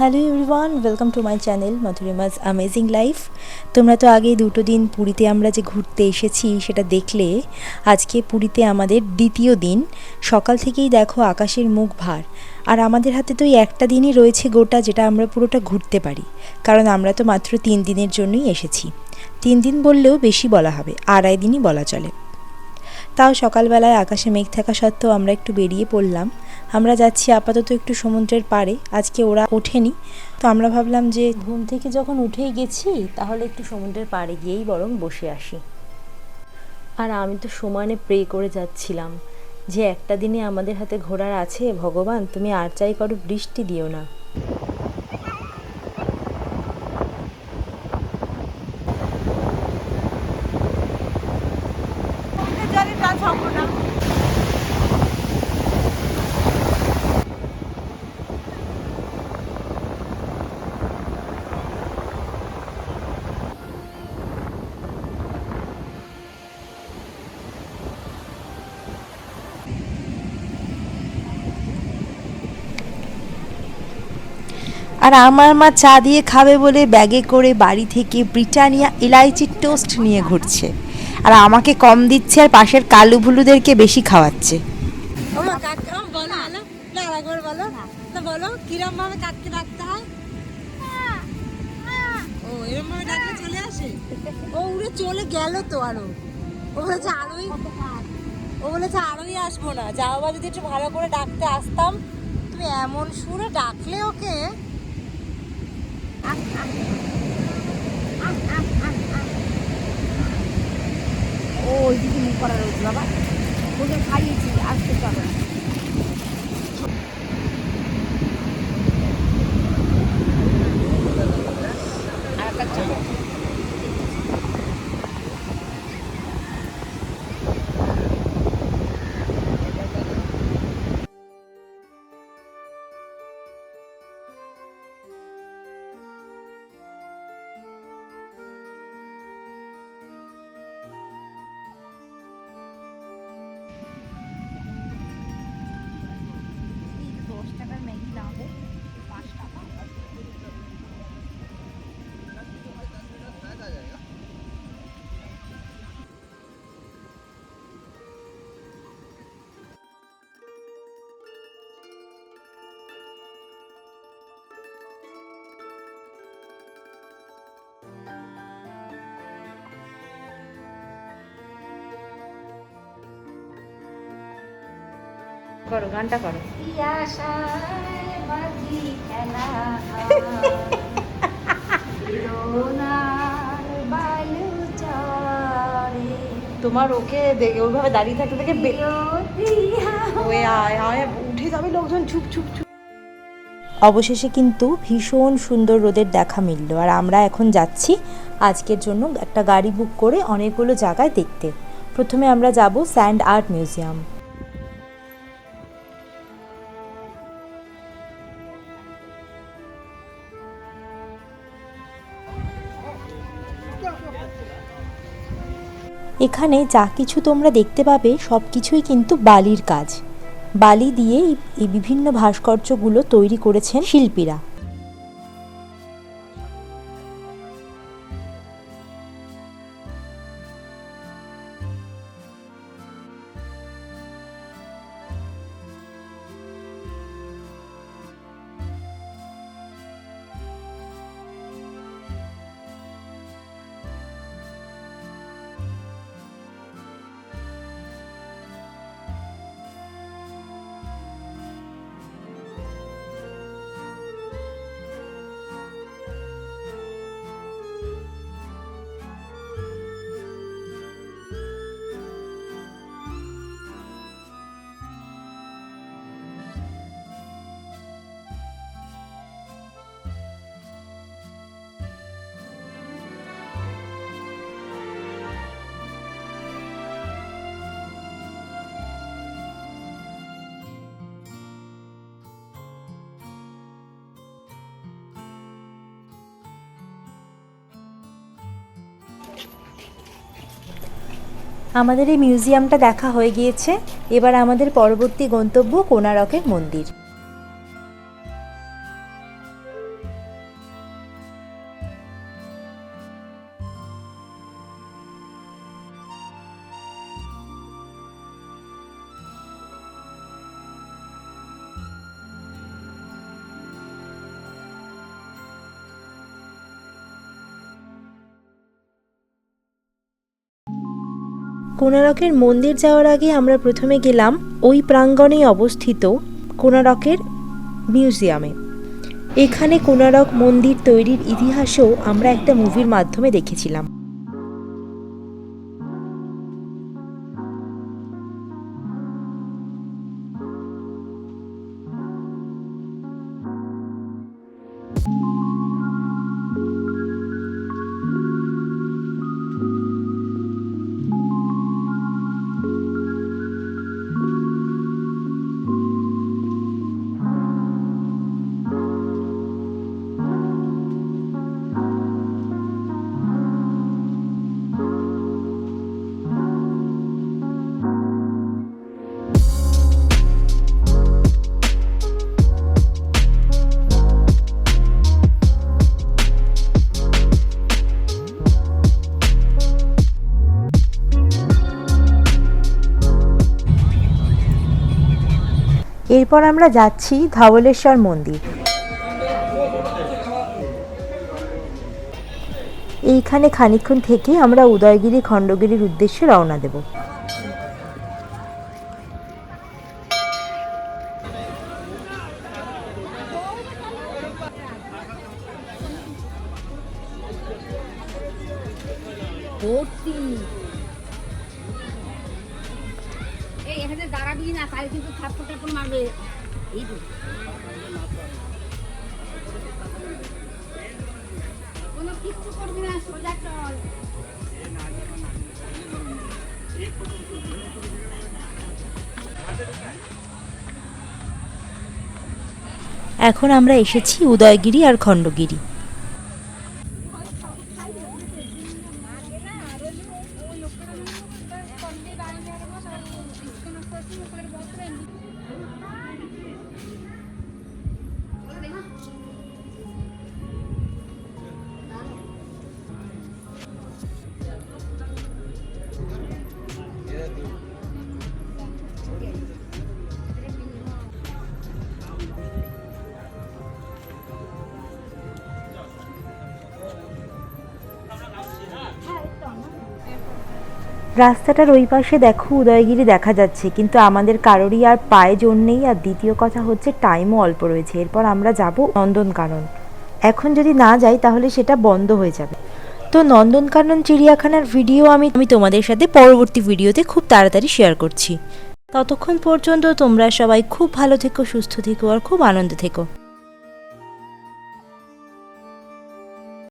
Hello everyone welcome to my channel Madhurima's amazing life তোমরা তো আগে দুটো দিন পুরীতে আমরা যে ঘুরতে এসেছি সেটা দেখলে, আজকে পুরীতে আমাদের দ্বিতীয় দিন। সকাল থেকেই দেখো আকাশের মুখ ভার। আর আমাদের হাতে তো একটা দিনই রয়েছে গোটা, যেটা আমরা পুরোটা ঘুরতে পারি। কারণ আমরা তো মাত্র তিন দিনের জন্যই এসেছি। তিন দিন বললেও বেশি বলা হবে, আড়াই দিনই বলা চলে। তাও সকালবেলায় আকাশে মেঘ থাকা সত্ত্বেও আমরা একটু বেরিয়ে পড়লাম। আমরা যাচ্ছি আপাতত একটু সমুদ্রের পাড়ে। আজকে ওরা ওঠেনি। তো আমরা ভাবলাম যে ঘুম থেকে যখন উঠেই গেছি, তাহলে একটু সমুদ্রের পাড়ে গিয়েই বরং বসে আসি। আর আমি তো সমানে প্রে করে যাচ্ছিলাম যে একটা দিনে আমাদের হাতে ঘোরার আছে, ভগবান, তুমি আর চাই করো বৃষ্টি দিও না। আর আমার মা চা দিয়ে খাবে বলে ব্যাগে করে বাড়ি থেকে ব্রিটানিয়া ইলাইচির টোস্ট নিয়ে ঘুরছে। আর আমাকে কম দিচ্ছে আর পাশের কালু ভুলুদেরকে বেশি খাওয়াচ্ছে। ও চলে তো আরোই আসব না। যাও বা যদি একটু ভালো করে ডাকতে আসতাম। তুমি এমন সুরে ডাকলে ওকে ও ওই দিকে মুখ করা রয়েছে বাবা। ওদের খাইয়েছি? আসতে পারবে করো গানটা করো। তোমার ওকে দেখে ওইভাবে দাঁড়িয়ে থাকতে ওই আয় আয় উঠে যাবে লোকজন চুপ চুপ চুপ। অবশেষে কিন্তু ভীষণ সুন্দর রোদের দেখা মিলল। আর আমরা এখন যাচ্ছি আজকের জন্য একটা গাড়ি বুক করে অনেকগুলো জায়গায় দেখতে। প্রথমে আমরা যাব স্যান্ড আর্ট মিউজিয়াম। এখানে যা কিছু তোমরা দেখতে পাবে সব কিছুই কিন্তু বালির কাজ। বালি দিয়ে এই- বিভিন্ন ভাস্কর্যগুলো তৈরি করেছেন শিল্পীরা। আমাদের এই মিউজিয়ামটা দেখা হয়ে গিয়েছে। এবার আমাদের পরবর্তী গন্তব্য কোনারকের মন্দির। কোনারকের মন্দির যাওয়ার আগে আমরা প্রথমে গেলাম ওই প্রাঙ্গণে অবস্থিত কোনারকের মিউজিয়ামে। এখানে কোনারক মন্দির তৈরির ইতিহাসও আমরা একটা মুভির মাধ্যমে দেখেছিলাম। এরপর আমরা যাচ্ছি ধবলেশ্বর মন্দির। এইখানে খানিকক্ষণ থেকে আমরা উদয়গিরি খণ্ডগিরির উদ্দেশ্যে রওনা দেব। ভর্তি। কিন্তু মারবে। এই তো। কোনো কিচ্ছু করবি না, সোজা চল। এখন আমরা এসেছি উদয়গিরি আর খণ্ডগিরি। রাস্তাটার ওই পাশে দেখো উদয়গিরি দেখা যাচ্ছে, কিন্তু আমাদের কারোরই আর পায়ে জোর নেই। আর দ্বিতীয় কথা হচ্ছে টাইমও অল্প রয়েছে। এরপর আমরা যাব নন্দনকানন। এখন যদি না যাই, তাহলে সেটা বন্ধ হয়ে যাবে। তো নন্দনকানন চিড়িয়াখানার ভিডিও আমি আমি তোমাদের সাথে পরবর্তী ভিডিওতে খুব তাড়াতাড়ি শেয়ার করছি। ততক্ষণ পর্যন্ত তোমরা সবাই খুব ভালো থেকো, সুস্থ থেকো আর খুব আনন্দ থেকো।